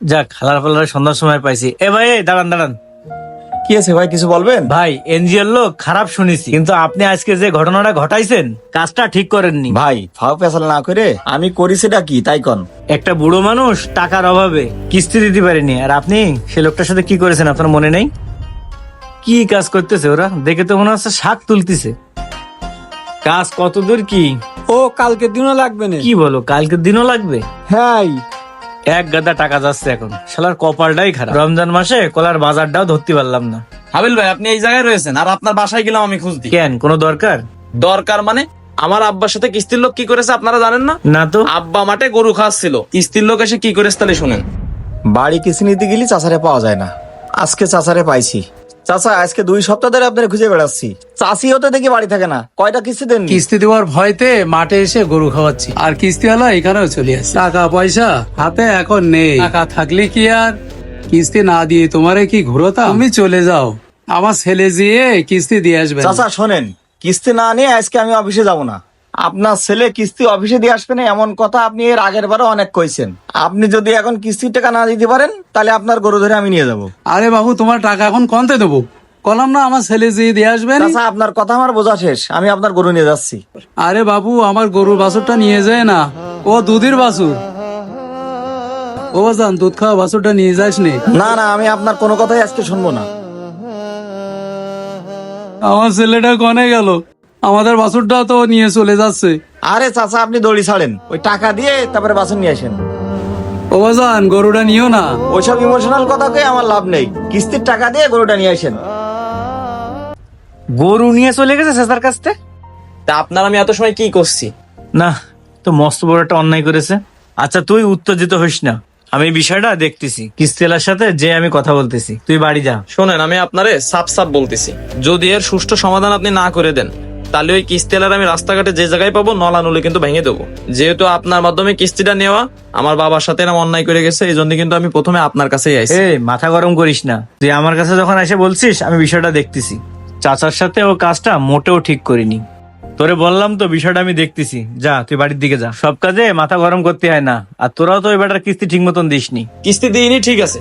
যাক হালার পালার সন্ধ্যার সময় পাইছি। এ ভাই এই দাঁড়ান দাঁড়ান। কি আছে ভাই কিছু বলবেন? ভাই এনজিওর লোক খারাপ শুনেছি কিন্তু আপনি আজকে যে ঘটনাটা ঘটাইছেন কাজটা ঠিক করেননি। ভাই ফাও পেশাল না করে আমি করি সেটা কি তাই কন। একটা বুড়ো মানুষ টাকার অভাবে কিস্তি দিতে পারেনি। আর আপনি সে লোকটার সাথে কি করেছেন আপনার মনে নেই? কি কাজ করতেছে ওরা? দেখে তো মনে হচ্ছে শাক তুলতেছে। কাজ কত দূর কি? ও কালকে দিনও লাগবে না। কি বলো কালকের দিনও লাগবে? হ্যাঁ এক গাদা টাকা যাচ্ছে এখন। শালার কপালটাই খারাপ। রমজান মাসে কলার বাজারটাও ধরতে পারলাম না। হাবিল ভাই আপনি এই জায়গায় রয়েছেন আর আপনার বাসায় গেলাম আমি খুঁজতে। কেন? কোনো দরকার? দরকার মানে আমার আব্বার সাথে কিস্তির লোক কি করেছে আপনারা জানেন না? না তো। আব্বা মাঠে গরু খাওয়াচ্ছিল কিস্তির লোক এসে কি করেছে তাহলে শুনেন। বাড়ি কিস্তি নিতে গেলে চাষারে পাওয়া যায় না। আজকে চাষারে পাইছি। চাচা আজকে দুই সপ্তাহ ধরে আপনার খুঁজে বেড়াচ্ছি। চাষি হতে দেখি বাড়ি থাকে না। কয়টা কিস্তি দেন কিস্তি দেওয়ার ভয়তে মাঠে এসে গরু খাওয়াচ্ছি। আর কিস্তি হলো এখানেও চলে আসছে টাকা পয়সা হাতে এখন নেই। টাকা থাকলে কি আর? কিস্তি না দিয়ে তোমারে কি ঘুরোতা আমি চলে যাও। আমার ছেলে যেয়ে কিস্তি দিয়ে আসবে চাচা শোনেন কিস্তি না নিয়ে আজকে আমি অফিসে যাব না। আপনার ছেলে কিস্তি অফিসে দিয়ে আসবে না এমন কথা আপনি এর আগের বারও অনেক কইছেন। আপনি যদি এখন কিস্তির টাকা না দিতে পারেন তাহলে আপনার গরু ধরে আমি নিয়ে যাব। আরে বাবু তোমার টাকা এখন কনতে দেবো? কলাম না আমার ছেলে যেয়ে দিয়ে আসবে নি? চাচা আপনার কথা আমার বোঝা শেষ। আমি আপনার গরু নিয়ে যাচ্ছি। আরে বাবু আমার গরুর বাছুরটা নিয়ে যায় না। ও দুধের বাছুর। ও বাজান দুধ খাওয়া বাছুরটা নিয়ে যাস নে? না না আমি আপনার কোনো কথাই আজকে শুনব না। আমার ছেলেটা কনে গেল? আমাদের বাছুরটা তো নিয়ে চলে যাচ্ছে। আরে চাচা আপনি দড়ি ছাড়েন। ওই টাকা দিয়ে তারপরে বাসন নিয়ে আসেন। ও বাজান গরুটা নিও না। ওইসব ইমোশনাল কথাকে আমার লাভ নেই। কিস্তির টাকা দিয়ে গরুটা নিয়ে আসেন। গরু নিয়ে চলে গেছে চেঁচার কাছ থেকে? তা আপনার আমি এত সময় কি করছি? না তো মস্ত বড় একটা অন্যায় করেছে। আচ্ছা তুই উত্তেজিত হইস না। আমি বিষয়টা দেখতেছি। কিস্তেলার সাথে যে আমি কথা বলতেছি। তুই বাড়ি যা। শোনেন আমি আপনারে সাপ সাপ বলতেছি। যদি এর সুষ্ঠু সমাধান আপনি না করে দেন তাহলে ওই কিস্তিলার আমি রাস্তাঘাটে যে জায়গায় পাবো নলা নলে কিন্তু ভেঙে দেবো। যেহেতু আপনার মাধ্যমে কিস্তিটা নেওয়া আমার বাবার সাথে এরকম অন্যায় করে গেছে এই জন্য কিন্তু আমি প্রথমে আপনার কাছেই আইছি। মাথা গরম করিস না। তুই আমার কাছে যখন এসে বলছিস আমি বিষয়টা দেখতেছি। চাচার সাথে ও কাজটা মোটেও ঠিক করিনি। তোরে বললাম তো বিষয়টা আমি দেখতেছি। যা তুই বাড়ির দিকে যা। সব কাজে মাথা গরম করতে হয় না। আর তোরাও তো এবার কিস্তি ঠিক মতন দিসনি। কিস্তি দিইনি ঠিক আছে।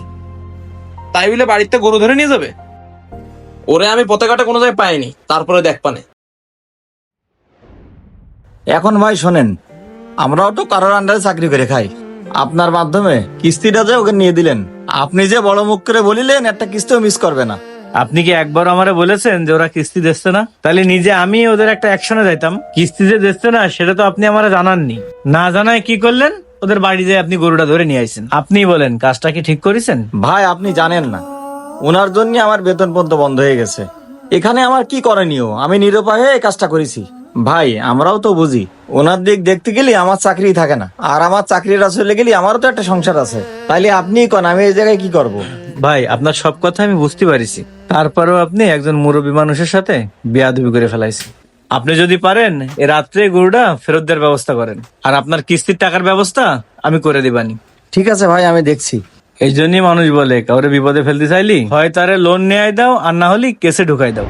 তাই বলে বাড়িতে গরু ধরে নিয়ে যাবে? ওরে আমি পতাকাটা কোনো জায়গায় পাইনি তারপরে দেখ পানে। এখন ভাই শোনেন আমরাও তো কারোর আন্ডারে চাকরি করে খাই। আপনার মাধ্যমে কিস্তিটা যে ওকে নিয়ে দিলেন আপনি যে বড় মুখ করে বলিলেন একটা কিস্তিও মিস করবে না। আপনি কি একবার আমারে বলেছেন যে ওরা কিস্তি দিচ্ছে না? তাহলে নিজে আমি ওদের একটা অ্যাকশনে যাইতাম। কিস্তি যে দিচ্ছে না সেটা তো আপনি আমারে জানাননি। না জানায় কি করলেন? ওদের বাড়ি যেয়ে আপনি গরুটা ধরে নিয়ে আইছেন। আপনি বলেন কাজটা কি ঠিক করেছেন? ভাই আপনি জানেন না। ওনার জন্য আমার বেতন পর্যন্ত বন্ধ হয়ে গেছে। এখানে আমার কি করণীয়? আমি নিরুপায় হয়ে এই কাজটা করেছি। ভাই আমরাও তো বুঝি। ওনার দিক দেখতে গেলে আমার চাকরি থাকে না। আর আমার চাকরিটা চলে গেলে আমারও তো একটা সংসার আছে। তাইলে আপনি কোন আমি এই জায়গায় কি করব। ভাই আপনার সব কথা আমি বুঝতে পারিছি। তারপরেও আপনি একজন মুরব্বী মানুষের সাথে বেয়াদবি করে ফেলাইছি আপনি যদি পারেন এ রাত্রে গরুটা ফেরত দেওয়ার ব্যবস্থা করেন। আর আপনার কিস্তির টাকার ব্যবস্থা আমি করে দিবানি। ঠিক আছে ভাই আমি দেখছি। এই জন্যই মানুষ বলে কাউরে বিপদে ফেলতে চাইলি হয় তারে লোন নেয় দাও আর না হলে কেসে ঢুকাই দাও।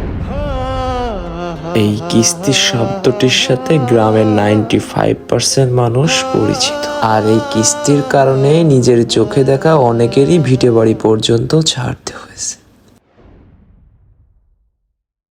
এই কিস্তি শব্দটির সাথে গ্রামের নাইনটি ফাইভ পার্সেন্ট মানুষ পরিচিত। আর এই কিস্তির কারণে নিজের চোখে দেখা অনেকেরই ভিটে বাড়ি পর্যন্ত ছাড়তে হয়েছে।